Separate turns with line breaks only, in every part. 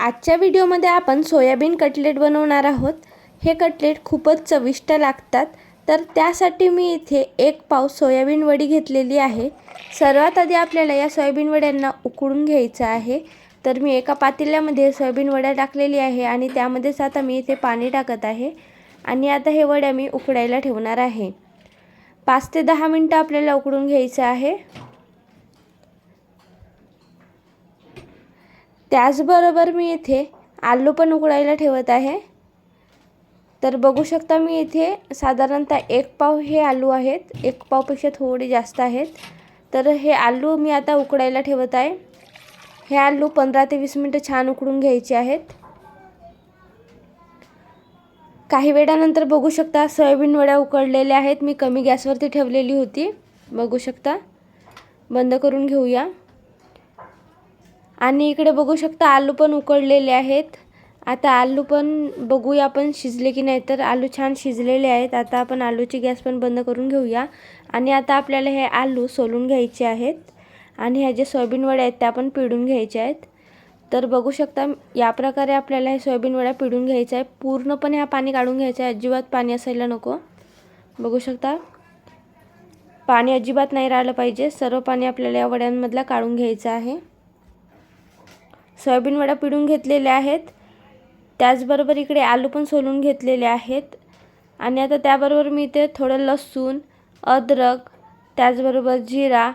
आजच्या व्हिडिओमध्ये आपण सोयाबीन कटलेट बनवणार आहोत. हे कटलेट खूपच चविष्ट लागतात. तर त्यासाठी मी इथे एक पाव सोयाबीन वडी घेतलेली आहे. सर्वात आधी आपल्याला या सोयाबीन वड्यांना उकळून घ्यायचं आहे. तर मी एका पातेल्यामध्ये सोयाबीन वड्या टाकलेली आहे आणि त्यामध्येच आता मी इथे पाणी टाकत आहे. आणि आता हे वड्या मी उकडायला ठेवणार आहे. पाच ते दहा मिनटं आपल्याला उकडून घ्यायचं आहे. त्याचबरोबर मी इथे आलू पण उकडायला ठेवत आहे. तर बघू शकता मी इथे साधारणतः एक पाव हे आलू आहेत. एक पावपेक्षा थोडे जास्त आहेत. तर हे आलू मी आता उकडायला ठेवत आहे. हे आलू पंधरा ते वीस मिनटं छान उकडून घ्यायचे आहेत. काही वेळानंतर बघू शकता सोयाबीन वड्या उकडलेल्या आहेत. मी कमी गॅसवरती ठेवलेली होती. बघू शकता. बंद करून घेऊया. आणि इकडे बघू शकता आलू पण उकडलेले आहेत. आता आलू पण बघूया आपण शिजले की नाही. तर आलू छान शिजलेले आहेत. आता आपण आलूची गॅस पण बंद करून घेऊया. आणि आता आपल्याला हे आलू सोलून घ्यायचे आहेत. आणि ह्या जे सोयाबीन वड्या आहेत त्या पण पिळून घ्यायच्या आहेत. तर बघू शकता या प्रकारे आपल्याला हे सोयाबीन वड्या पिळून घ्यायचं आहे पूर्णपणे हा पाणी काढून घ्यायचं आहे. अजिबात पाणी असायला नको. बघू शकता पाणी अजिबात नाही राहिलं पाहिजे. सर्व पाणी आपल्याला या वड्यांमधला काढून घ्यायचं आहे. सोयाबीन वडा पिळून घेतलेल्या आहेत. त्याचबरोबर इकडे आलू पण सोलून घेतलेले आहेत. आणि आता त्याबरोबर मी इथे थोडं लसूण अद्रक त्याचबरोबर जिरा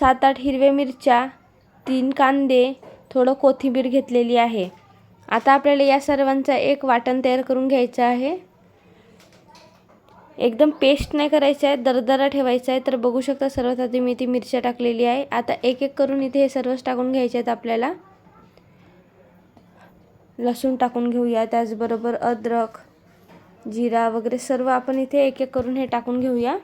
सात आठ हिरव्या मिरच्या तीन कांदे थोडं कोथिंबीर घेतलेली आहे. आता आपल्याला या सर्वांचा एक वाटण तयार करून घ्यायचं आहे. एकदम पेस्ट नाही करायचं आहे दरदरा ठेवायचा आहे. तर बघू शकता सर्वात आधी मी ती मिरच्या टाकलेली आहे. आता एक एक करून इथे हे सर्वच टाकून घ्यायचे आहेत आपल्याला. लसूण टाकून घेऊया त्याचबरोबर अद्रक जिरा वगैरे सर्व आपण इथे एक एक करून हे टाकून घेऊया.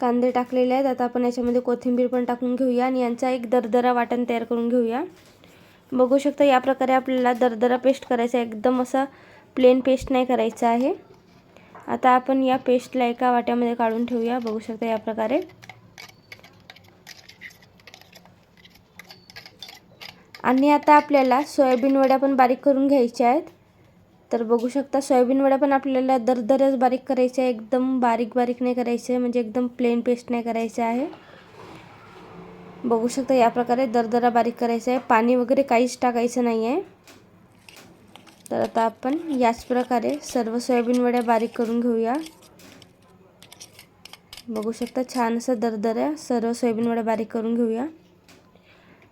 कांदे टाकलेले आहेत. आता आपण याच्यामध्ये कोथिंबीर पण टाकून घेऊया आणि यांचा एक दरदरा वाटण तयार करून घेऊया. बघू शकता या प्रकारे आपल्याला दरदरा पेस्ट करायचा एकदम असा प्लेन पेस्ट नाही करायचं आहे. आता आपण या पेस्टला एका वाट्यामध्ये काढून ठेवूया. बघू शकता या प्रकारे. आणि आता आपल्याला सोयाबीन वड्या पण बारीक करून घ्यायच्या आहेत. तर बघू शकता सोयाबीन वड्या पण आपल्याला दरदरच बारीक करायच्या आहे एकदम बारीक बारीक नाही करायचं आहे म्हणजे एकदम प्लेन पेस्ट नाही करायचं आहे. बघू शकता या प्रकारे दरदरा बारीक करायचं आहे. पाणी वगैरे काहीच टाकायचं नाही आहे तर आता आपण याच प्रकारे सर्व सोयाबीन वड्या बारीक करून घेऊया. बघू शकता छान असं दरदऱ्या सर्व सोयाबीन वड्या बारीक करून घेऊया.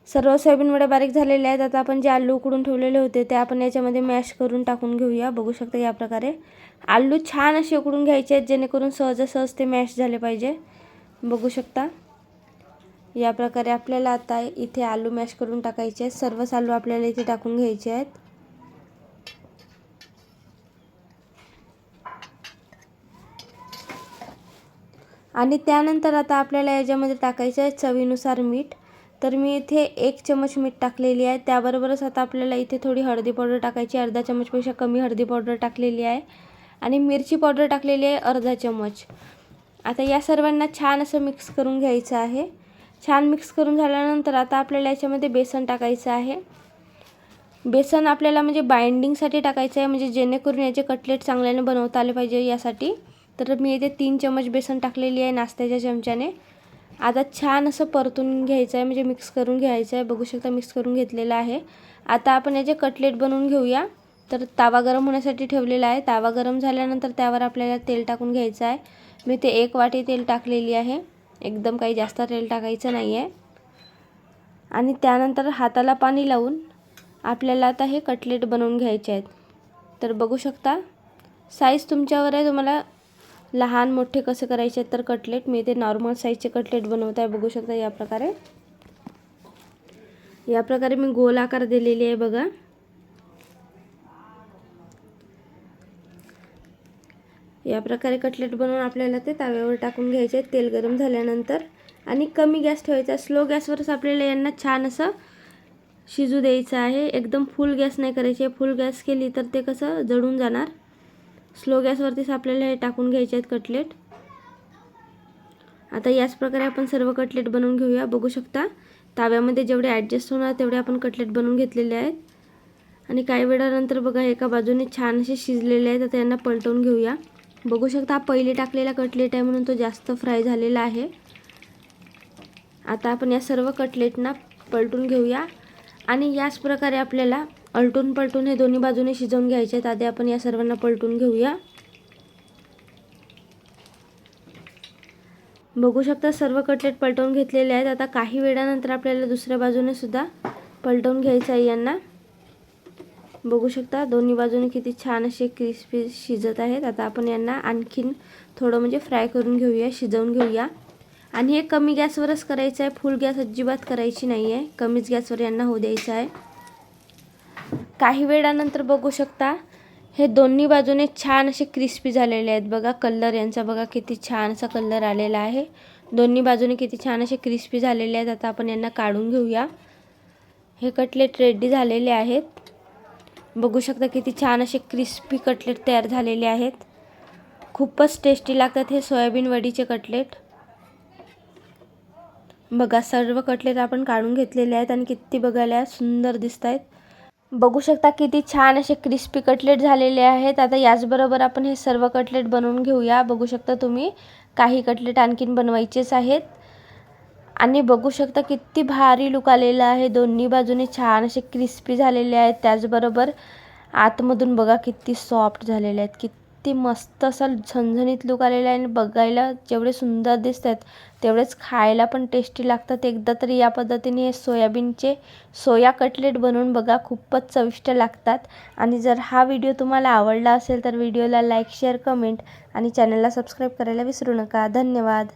सर्व सोयाबीन वड्या बारीक झालेल्या आहेत. आता आपण जे आलू उकडून ठेवलेले होते ते आपण याच्यामध्ये मॅश करून टाकून घेऊया. बघू शकता या प्रकारे. आलू छान असे उकडून घ्यायचे आहेत जेणेकरून सहजासहज ते मॅश झाले पाहिजे. बघू शकता. या प्रकारे आपल्याला आता इथे आलू मॅश करून टाकायचे आहेत. सर्वच आलू आपल्याला इथे टाकून घ्यायचे आहेत. आणि त्यानंतर आता आपल्याला याच्यामध्ये टाकायचं आहे चवीनुसार मीठ. तर मी इथे एक चमच मीठ टाकलेली आहे. त्याबरोबरच आता आपल्याला इथे थोडी हळदी पावडर टाकायची अर्धा चमचपेक्षा कमी हळदी पावडर टाकलेली आहे. आणि मिरची पावडर टाकलेली आहे अर्धा चमच. आता या सर्वांना छान असं मिक्स करून घ्यायचं आहे. छान मिक्स करून झाल्यानंतर आता आपल्याला याच्यामध्ये बेसन टाकायचं आहे. बेसन आपल्याला म्हणजे बाइंडिंगसाठी टाकायचं आहे. म्हणजे जेणेकरून याचे कटलेट चांगल्याने बनवता आले पाहिजे यासाठी. तर मी इथे तीन चमच बेसन टाकलेली आहे नाश्त्याच्या चमच्याने. आता छान असं परतून घ्यायचं आहे म्हणजे मिक्स करून घ्यायचं आहे बघू शकता मिक्स करून घेतलेलं आहे. आता आपण याचे कटलेट बनवून घेऊया. तर तावा गरम होण्यासाठी ठेवलेला आहे. तावा गरम झाल्यानंतर त्यावर आपल्याला तेल टाकून घ्यायचं आहे मी ते एक वाटी तेल टाकलेली आहे. एकदम काही जास्त तेल टाकायचं नाही आहे आणि त्यानंतर हाताला पाणी लावून आपल्याला आता हे कटलेट बनवून घ्यायचे आहेत. तर बघू शकता साईज तुमच्यावर आहे तुम्हाला लहान मोठे कसे करायचे आहेत तर कटलेट. मी ते नॉर्मल साईजचे कटलेट बनवत आहे. बघू शकता या प्रकारे. या प्रकारे मी गोल आकार दिलेली आहे बघा. या प्रकारे कटलेट बनवून आपल्याला ते ताव्यावर टाकून घ्यायचे. तेल गरम झाल्यानंतर आणि कमी गॅस ठेवायचा. स्लो गॅसवरच आपल्याला यांना छान असं शिजू द्यायचं आहे. एकदम फुल गॅस नाही करायचे फुल गॅस केली तर ते कसं जळून जाणार. स्लो गॅसवरतीच आपल्याला हे टाकून घ्यायचे आहेत कटलेट. आता याच प्रकारे आपण सर्व कटलेट बनवून घेऊया. बघू शकता ताव्यामध्ये जेवढे ॲडजस्ट होणार तेवढे आपण कटलेट बनवून घेतलेले आहेत. आणि काही वेळानंतर बघा एका बाजूने छान असे शिजलेले आहेत. आता यांना पलटवून घेऊया. बघू शकता हा पहिले टाकलेला कटलेट आहे म्हणून तो जास्त फ्राय झालेला आहे. आता आपण या सर्व कटलेटना पलटून घेऊया. आणि याच प्रकारे आपल्याला अलटून पलटून हे दोन्ही बाजूने शिजवून घ्यायचे आहेत. आधी आपण या सर्वांना पलटून घेऊया. बघू शकता सर्व कटलेट पलटवून घेतलेले आहेत. आता काही वेळानंतर आपल्याला दुसऱ्या बाजूने सुद्धा पलटवून घ्यायचं आहे यांना. बघू शकता दोन्ही बाजूने किती छान असे क्रिस्पी शिजत आहेत. आता आपण यांना आणखीन थोडं म्हणजे फ्राय करून घेऊया शिजवून घेऊया. आणि हे कमी गॅसवरच करायचं आहे. फुल गॅस अजिबात करायची नाही आहे कमीच गॅसवर यांना होऊ द्यायचं आहे. काही वेळानंतर बघू शकता हे दोन्ही बाजूने छान असे क्रिस्पी झालेले आहेत. बघा कलर यांचा बघा किती छान असा कलर आलेला आहे. दोन्ही बाजूने किती छान असे क्रिस्पी झालेले आहेत. आता आपण यांना काढून घेऊया. हे कटलेट रेडी झालेले आहेत. बघू शकता किती छान असे क्रिस्पी कटलेट तयार झालेले आहेत. खूपच टेस्टी लागतात हे सोयाबीन वडीचे कटलेट बघा सर्व कटलेट आपण काढून घेतलेले आहेत आणि किती बघायला सुंदर दिसत आहेत बघू शकता किती छान असे क्रिस्पी कटलेट झालेले आहेत. आता याचबरोबर आपण हे सर्व कटलेट बनवून घेऊया. बघू शकता तुम्ही काही कटलेट आणखीन बनवायचेच आहेत. आणि बघू शकता किती भारी लुक आलेला आहे. दोन्ही बाजूने छान असे क्रिस्पी झालेले आहेत. त्याचबरोबर आतमधून बघा किती सॉफ्ट झालेले आहेत. किती मस्त असा झणझणीत लुक आलेला आहे आणि बघायला जेवढे सुंदर दिसत आहेत तेवढेच खायला पण टेस्टी लागतात. एकदा तरी या पद्धतीने हे सोयाबीनचे सोया कटलेट बनवून बघा खूपच चविष्ट लागतात. आणि जर हा व्हिडिओ तुम्हाला आवडला असेल तर व्हिडिओला लाईक शेअर कमेंट आणि चॅनलला सबस्क्राईब करायला विसरू नका. धन्यवाद.